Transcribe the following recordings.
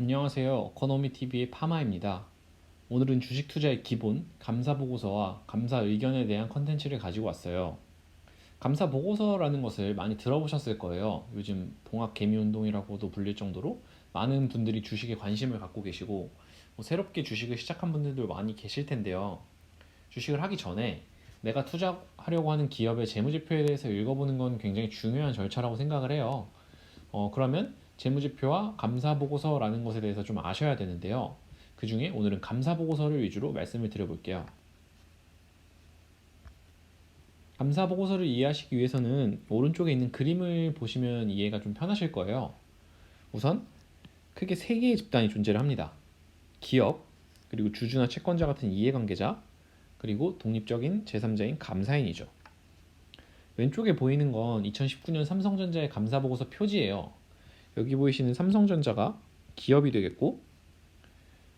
안녕하세요. 코노미TV의 파마입니다. 오늘은 주식 투자의 기본, 감사 보고서와 감사 의견에 대한 컨텐츠를 가지고 왔어요. 감사 보고서라는 것을 많이 들어보셨을 거예요. 요즘 동학 개미 운동이라고도 불릴 정도로 많은 분들이 주식에 관심을 갖고 계시고 뭐 새롭게 주식을 시작한 분들도 많이 계실 텐데요. 주식을 하기 전에 내가 투자하려고 하는 기업의 재무제표에 대해서 읽어보는 건 굉장히 중요한 절차라고 생각을 해요. 어, 그러면 재무제표와 감사보고서라는 것에 대해서 좀 아셔야 되는데요. 그 중에 오늘은 감사보고서를 위주로 말씀을 드려볼게요. 감사보고서를 이해하시기 위해서는 오른쪽에 있는 그림을 보시면 이해가 좀 편하실 거예요. 우선 크게 세 개의 집단이 존재를 합니다. 기업, 그리고 주주나 채권자 같은 이해관계자, 그리고 독립적인 제3자인 감사인이죠. 왼쪽에 보이는 건 2019년 삼성전자의 감사보고서 표지예요. 여기 보이시는 삼성전자가 기업이 되겠고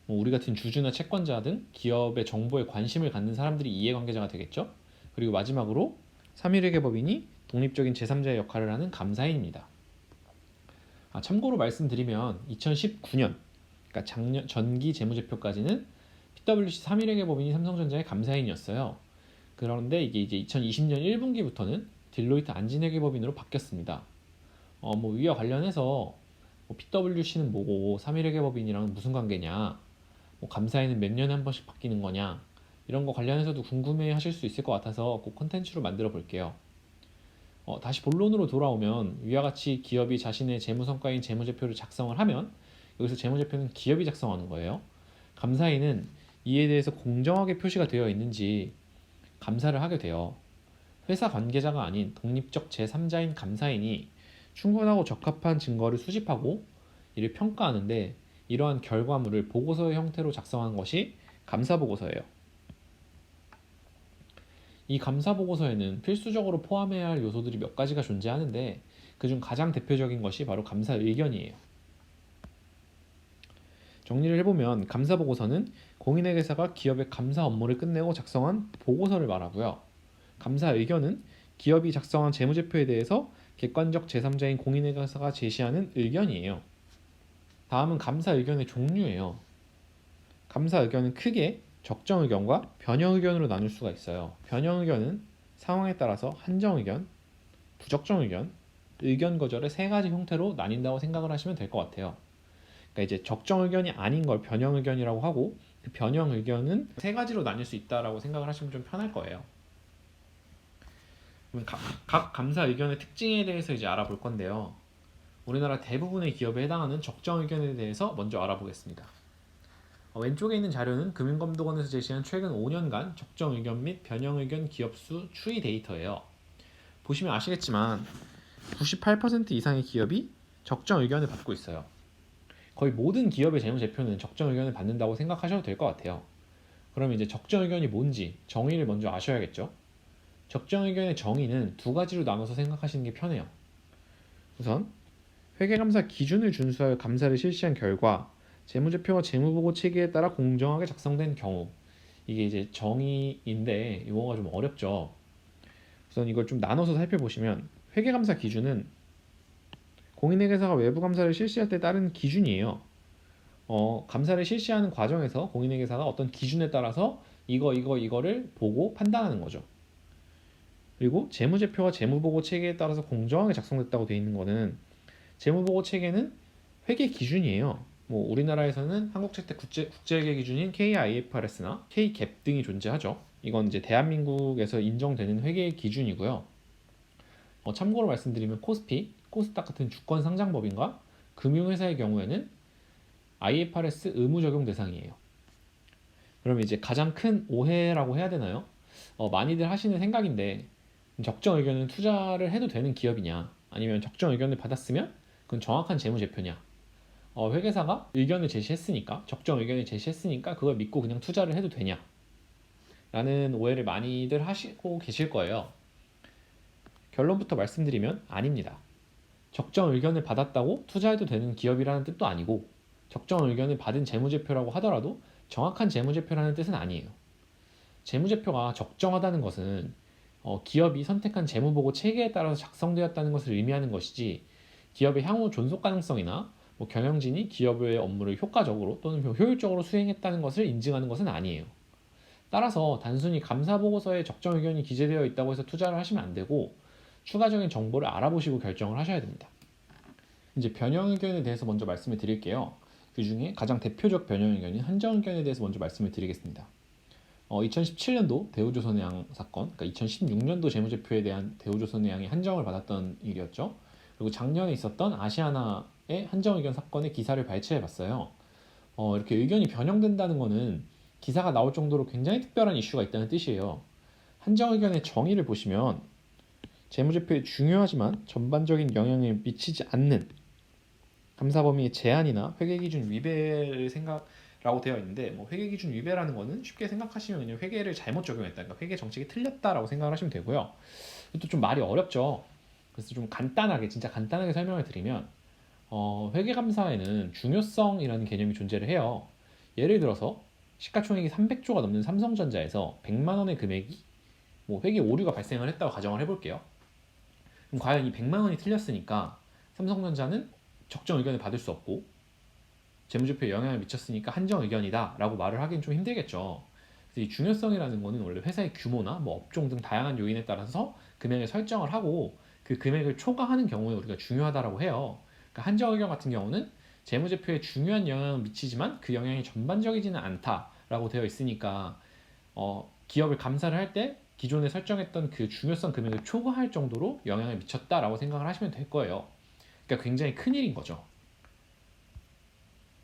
뭐 우리 같은 주주나 채권자 등 기업의 정보에 관심을 갖는 사람들이 이해관계자가 되겠죠. 그리고 마지막으로 3일회계 법인이 독립적인 제3자의 역할을 하는 감사인입니다. 아, 참고로 말씀드리면 2019년 그러니까 작년 전기 재무제표까지는 PwC 3일회계 법인이 삼성전자의 감사인이었어요. 그런데 이게 이제 2020년 1분기부터는 딜로이트 안진회계법인으로 바뀌었습니다. 어, 뭐 위와 관련해서 뭐 PwC는 뭐고 3일회계법인이랑 무슨 관계냐, 뭐 감사에는 몇 년에 한 번씩 바뀌는 거냐 이런 거 관련해서도 궁금해 하실 수 있을 것 같아서 꼭 콘텐츠로 만들어 볼게요. 어, 다시 본론으로 돌아오면 위와 같이 기업이 자신의 재무 성과인 재무제표를 작성을 하면 여기서 재무제표는 기업이 작성하는 거예요. 감사인은 이에 대해서 공정하게 표시가 되어 있는지 감사를 하게 돼요. 회사 관계자가 아닌 독립적 제3자인 감사인이 충분하고 적합한 증거를 수집하고 이를 평가하는데 이러한 결과물을 보고서의 형태로 작성한 것이 감사 보고서예요. 이 감사 보고서에는 필수적으로 포함해야 할 요소들이 몇 가지가 존재하는데 그중 가장 대표적인 것이 바로 감사 의견이에요. 정리를 해보면 감사 보고서는 공인회계사가 기업의 감사 업무를 끝내고 작성한 보고서를 말하고요. 감사 의견은 기업이 작성한 재무제표에 대해서 객관적 제3자인 공인회계사가 제시하는 의견이에요. 다음은 감사 의견의 종류예요. 감사 의견은 크게 적정 의견과 변형 의견으로 나눌 수가 있어요. 변형 의견은 상황에 따라서 한정 의견, 부적정 의견, 의견 거절의 세 가지 형태로 나뉜다고 생각을 하시면 될 것 같아요. 그러니까 이제 적정 의견이 아닌 걸 변형 의견이라고 하고 그 변형 의견은 세 가지로 나뉠 수 있다라고 생각을 하시면 좀 편할 거예요. 각, 각 감사 의견의 특징에 대해서 이제 알아볼 건데요. 우리나라 대부분의 기업에 해당하는 적정 의견에 대해서 먼저 알아보겠습니다. 어, 왼쪽에 있는 자료는 금융감독원에서 제시한 최근 5년간 적정 의견 및 변형 의견 기업 수 추이 데이터예요. 보시면 아시겠지만 98% 이상의 기업이 적정 의견을 받고 있어요. 거의 모든 기업의 재무 제표는 적정 의견을 받는다고 생각하셔도 될 것 같아요. 그럼 이제 적정 의견이 뭔지 정의를 먼저 아셔야겠죠. 적정 의견의 정의는 두 가지로 나눠서 생각하시는 게 편해요. 우선 회계감사 기준을 준수하여 감사를 실시한 결과 재무제표와 재무보고 체계에 따라 공정하게 작성된 경우 이게 이제 정의인데 용어가 좀 어렵죠. 우선 이걸 좀 나눠서 살펴보시면 회계감사 기준은 공인회계사가 외부 감사를 실시할 때 따른 기준이에요. 어, 감사를 실시하는 과정에서 공인회계사가 어떤 기준에 따라서 이거 이거 이거를 보고 판단하는 거죠. 그리고 재무제표와 재무보고 체계에 따라서 공정하게 작성됐다고 되어 있는 거는 재무보고 체계는 회계 기준이에요. 뭐 우리나라에서는 한국채택 국제, 국제회계 기준인 KIFRS나 KGAP 등이 존재하죠. 이건 이제 대한민국에서 인정되는 회계 기준이고요. 어, 참고로 말씀드리면 코스피, 코스닥 같은 주권 상장법인과 금융회사의 경우에는 IFRS 의무 적용 대상이에요. 그럼 이제 가장 큰 오해라고 해야 되나요? 어, 많이들 하시는 생각인데 적정 의견은 투자를 해도 되는 기업이냐 아니면 적정 의견을 받았으면 그건 정확한 재무제표냐. 어, 회계사가 의견을 제시했으니까 적정 의견을 제시했으니까 그걸 믿고 그냥 투자를 해도 되냐. 라는 오해를 많이들 하시고 계실 거예요. 결론부터 말씀드리면 아닙니다. 적정 의견을 받았다고 투자해도 되는 기업이라는 뜻도 아니고 적정 의견을 받은 재무제표라고 하더라도 정확한 재무제표라는 뜻은 아니에요. 재무제표가 적정하다는 것은 어, 기업이 선택한 재무보고 체계에 따라서 작성되었다는 것을 의미하는 것이지 기업의 향후 존속 가능성이나 뭐 경영진이 기업의 업무를 효과적으로 또는 효율적으로 수행했다는 것을 인증하는 것은 아니에요. 따라서 단순히 감사 보고서에 적정 의견이 기재되어 있다고 해서 투자를 하시면 안 되고 추가적인 정보를 알아보시고 결정을 하셔야 됩니다. 이제 변형 의견에 대해서 먼저 말씀을 드릴게요. 그 중에 가장 대표적 변형 의견인 한정 의견에 대해서 먼저 말씀을 드리겠습니다. 어, 2017년도 대우조선해양 사건, 그러니까 2016년도 재무제표에 대한 대우조선해양이 한정을 받았던 일이었죠. 그리고 작년에 있었던 아시아나의 한정 의견 사건의 기사를 발췌해 봤어요. 어, 이렇게 의견이 변형된다는 것은 기사가 나올 정도로 굉장히 특별한 이슈가 있다는 뜻이에요. 한정 의견의 정의를 보시면 재무제표에 중요하지만 전반적인 영향을 미치지 않는 감사 범위의 제한이나 회계 기준 위배를 생각 라고 되어 있는데 뭐 회계 기준 위배라는 거는 쉽게 생각하시면 그냥 회계를 잘못 적용했다, 그러니까 회계 정책이 틀렸다라고 생각을 하시면 되고요. 이것도 좀 말이 어렵죠. 그래서 좀 간단하게 진짜 간단하게 설명을 드리면 어, 회계 감사에는 중요성이라는 개념이 존재를 해요. 예를 들어서 시가총액이 300조가 넘는 삼성전자에서 100만 원의 금액이 뭐 회계 오류가 발생을 했다고 가정을 해볼게요. 그럼 과연 이 100만 원이 틀렸으니까 삼성전자는 적정 의견을 받을 수 없고 재무제표에 영향을 미쳤으니까 한정 의견이다라고 말을 하기는 좀 힘들겠죠. 그래서 이 중요성이라는 거는 원래 회사의 규모나 뭐 업종 등 다양한 요인에 따라서 금액을 설정을 하고 그 금액을 초과하는 경우에 우리가 중요하다라고 해요. 그러니까 한정 의견 같은 경우는 재무제표에 중요한 영향을 미치지만 그 영향이 전반적이지는 않다라고 되어 있으니까 어, 기업을 감사를 할 때 기존에 설정했던 그 중요성 금액을 초과할 정도로 영향을 미쳤다라고 생각을 하시면 될 거예요. 그러니까 굉장히 큰 일인 거죠.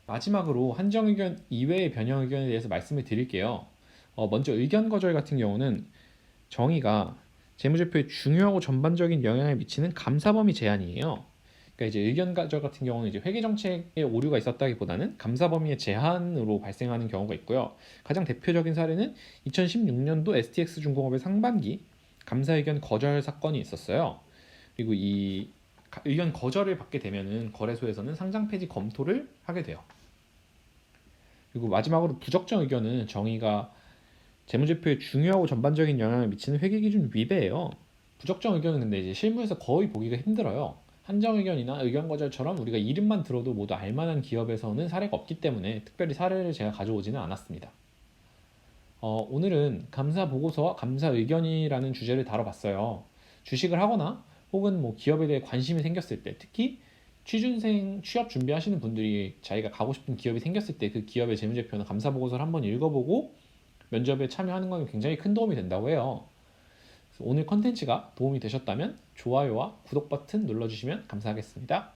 마지막으로 한정 의견 이외의 변형 의견에 대해서 말씀을 드릴게요. 어, 먼저 의견 거절 같은 경우는 정의가 재무제표에 중요하고 전반적인 영향을 미치는 감사 범위 제한이에요. 그러니까 이제 의견 거절 같은 경우는 이제 회계 정책에 오류가 있었다기보다는 감사 범위의 제한으로 발생하는 경우가 있고요. 가장 대표적인 사례는 2016년도 STX 중공업의 상반기 감사 의견 거절 사건이 있었어요. 그리고 이 가- 의견 거절을 받게 되면은 거래소에서는 상장 폐지 검토를 하게 돼요. 그리고 마지막으로 부적정 의견은 정의가 재무제표에 중요하고 전반적인 영향을 미치는 회계 기준 위배예요. 부적정 의견은 근데 이제 실무에서 거의 보기가 힘들어요. 한정 의견이나 의견 거절처럼 우리가 이름만 들어도 모두 알만한 기업에서는 사례가 없기 때문에 특별히 사례를 제가 가져오지는 않았습니다. 어, 오늘은 감사 보고서와 감사 의견이라는 주제를 다뤄봤어요. 주식을 하거나 혹은 뭐 기업에 대해 관심이 생겼을 때, 특히 취준생 취업 준비하시는 분들이 자기가 가고 싶은 기업이 생겼을 때 그 기업의 재무제표나 감사 보고서를 한번 읽어보고 면접에 참여하는 건 굉장히 큰 도움이 된다고 해요. 오늘 컨텐츠가 도움이 되셨다면 좋아요와 구독 버튼 눌러주시면 감사하겠습니다.